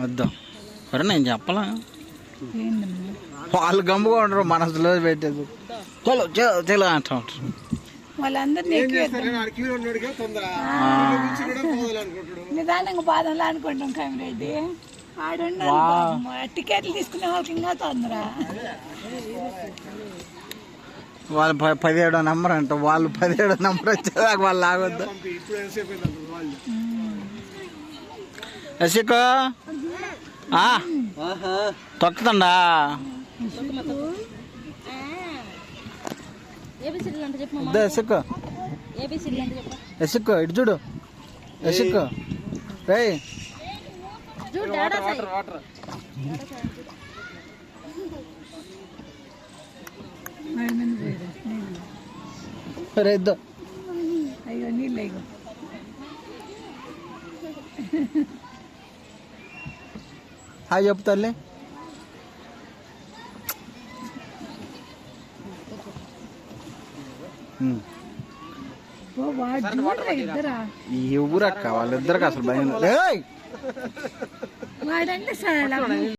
వద్దాం సరే నేను చెప్పలా వాళ్ళు గమ్ముగా ఉండరు మనసులో పెట్టేది చలో చలో చలో అంటా ఉంటారు వాళ్ళందరినీ నిదానంగా బాధంలో అనుకుంటాం కామిరెడ్డి. టికెట్లు తీసుకునే వాళ్ళకి ఇంకా తొందర. వాళ్ళు పదిహేడో నంబర్ అంట వాళ్ళు పదిహేడో నంబర్ వచ్చేదాకా వాళ్ళు ఆగొద్దు ఆ, తొక్కుతుండా యశికో ఇటు చూడు యశికో రే రే ఇద్దో అయ్యో నీళ్ళు హాయ్ చెప్పు తల్లి ఊరక్క వాళ్ళిద్దరికి అసలు భయం! వాడంటే సరే